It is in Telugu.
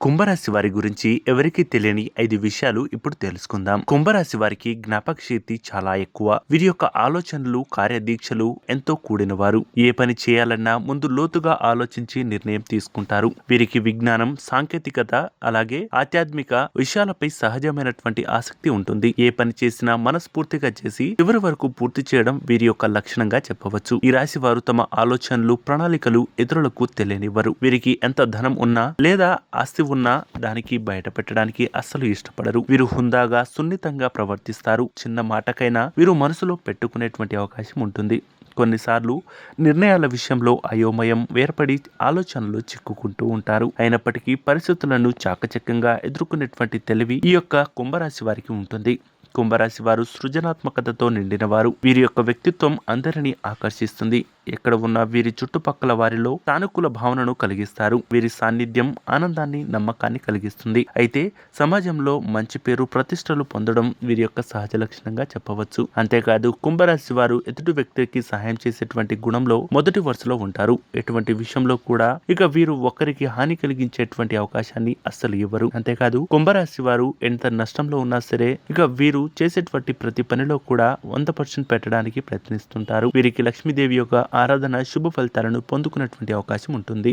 కుంభరాశి వారి గురించి ఎవరికీ తెలియని ఐదు విషయాలు ఇప్పుడు తెలుసుకుందాం. కుంభరాశి వారికి జ్ఞాపక శక్తి చాలా ఎక్కువ. వీరి యొక్క ఆలోచనలు కార్యదీక్షలు ఎంతో కూడిన వారు ఏ పని చేయాలన్నా ముందు లోతుగా ఆలోచించి నిర్ణయం తీసుకుంటారు. వీరికి విజ్ఞానం సాంకేతికత అలాగే ఆధ్యాత్మిక విషయాలపై సహజమైనటువంటి ఆసక్తి ఉంటుంది. ఏ పని చేసినా మనస్ఫూర్తిగా చేసి చివరి వరకు పూర్తి చేయడం వీరి యొక్క లక్షణంగా చెప్పవచ్చు. ఈ రాశి వారు తమ ఆలోచనలు ప్రణాళికలు ఇతరులకు తెలియనివ్వరు. వీరికి ఎంత ధనం ఉన్నా లేదా ఆస్తి ఉన్నా దానికి బయట పెట్టడానికి అస్సలు ఇష్టపడరు. వీరు హుందాగా సున్నితంగా ప్రవర్తిస్తారు. చిన్న మాటకైనా వీరు మనసులో పెట్టుకునేటువంటి అవకాశం ఉంటుంది. కొన్నిసార్లు నిర్ణయాల విషయంలో అయోమయం వేర్పడి ఆలోచనలు చిక్కుకుంటూ ఉంటారు. అయినప్పటికీ పరిస్థితులను చాకచక్యంగా ఎదుర్కొనేటువంటి తెలివి ఈ యొక్క కుంభరాశి వారికి ఉంటుంది. కుంభరాశి వారు సృజనాత్మకతతో నిండిన వారు వీరి యొక్క వ్యక్తిత్వం అందరినీ ఆకర్షిస్తుంది. ఎక్కడ ఉన్న వీరి చుట్టుపక్కల వారిలో సానుకూల భావనను కలిగిస్తారు. వీరి సాన్నిధ్యం ఆనందాన్ని నమ్మకాన్ని కలిగిస్తుంది. అయితే సమాజంలో మంచి పేరు ప్రతిష్టలు పొందడం వీరి యొక్క సహజ లక్షణంగా చెప్పవచ్చు. అంతేకాదు కుంభరాశి వారు ఎదుటి వ్యక్తికి సహాయం చేసేటువంటి గుణంలో మొదటి వరుసలో ఉంటారు. ఎటువంటి విషయంలో కూడా ఇక వీరు ఒకరికి హాని కలిగించేటువంటి అవకాశాన్ని అస్సలు ఇవ్వరు. అంతేకాదు కుంభరాశి వారు ఎంత నష్టంలో ఉన్నా సరే ఇక వీరు చేసేటువంటి ప్రతి పనిలో కూడా వంద పర్సెంట్ పెట్టడానికి ప్రయత్నిస్తుంటారు. వీరికి లక్ష్మీదేవి యొక్క ఆరాధన శుభ ఫలితాలను పొందుకున్నటువంటి అవకాశం ఉంటుంది.